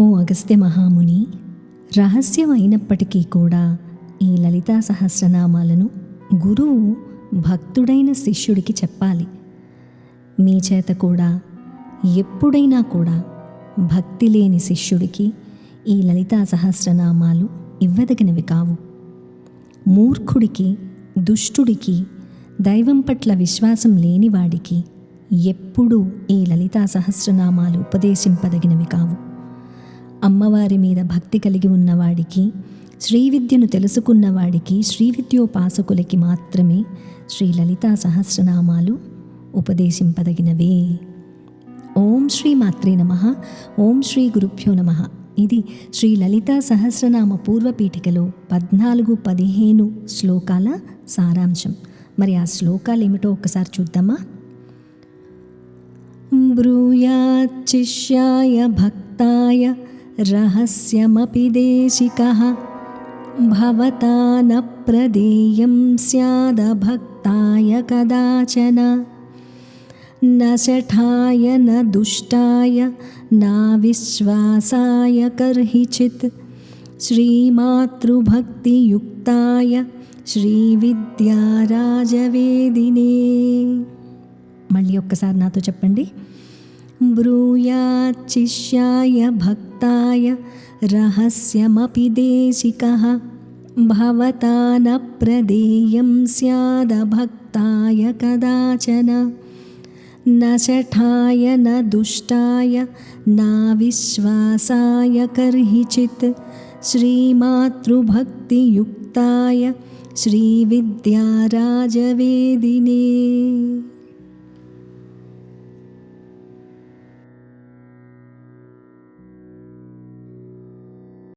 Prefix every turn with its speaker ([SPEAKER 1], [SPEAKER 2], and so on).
[SPEAKER 1] ఓ అగస్త్య మహాముని రహస్యం అయినప్పటికీ కూడా ఈ లలితా సహస్రనామాలను గురువు భక్తుడైన శిష్యుడికి చెప్పాలి. మీ చేత కూడా ఎప్పుడైనా కూడా భక్తి లేని శిష్యుడికి ఈ లలితా సహస్రనామాలు ఇవ్వదగినవి కావు. మూర్ఖుడికి దుష్టుడికి దైవం పట్ల విశ్వాసం లేనివాడికి ఎప్పుడూ ఈ లలితా సహస్రనామాలు ఉపదేశింపదగినవి కావు. అమ్మవారి మీద భక్తి కలిగి ఉన్నవాడికి శ్రీ విద్యను తెలుసుకున్నవాడికి శ్రీ విద్యోపాసకులకి మాత్రమే శ్రీ లలితా సహస్రనామాలు ఉపదేశింపదగినవే. ఓం శ్రీ మాత్రే నమ. ఓం శ్రీ గురుభ్యో నమ. ఇది శ్రీ లలితా సహస్రనామ పూర్వపీఠికలో పద్నాలుగు పదిహేను శ్లోకాల సారాంశం. మరి ఆ శ్లోకాలు ఏమిటో ఒకసారి చూద్దామా? బ్రూయాచిష్యాయ భక్తాయ రహస్యమపి దేశికः భవతా న ప్రదేయం స్యాదభక్తాయ కదాచన न शठाय न दुष्टाय नाविश्वासाय कर्हिचित् श्रीमातृभक्तियुक्ताय శ్రీవిద్యారాజవేదినే మళ్ళీ ఒక్కసారి నాతో చెప్పండి ब्रूयाच्चिष्याय भक्ताय रहस्यमपि देशिकः। भवता न प्रदेयं स्यादभक्ताय कदाचन। न शठाय न दुष्टाय नाविश्वासाय कर्हिचित्। श्रीमातृभक्तियुक्ताय श्रीविद्याराजवेदिने।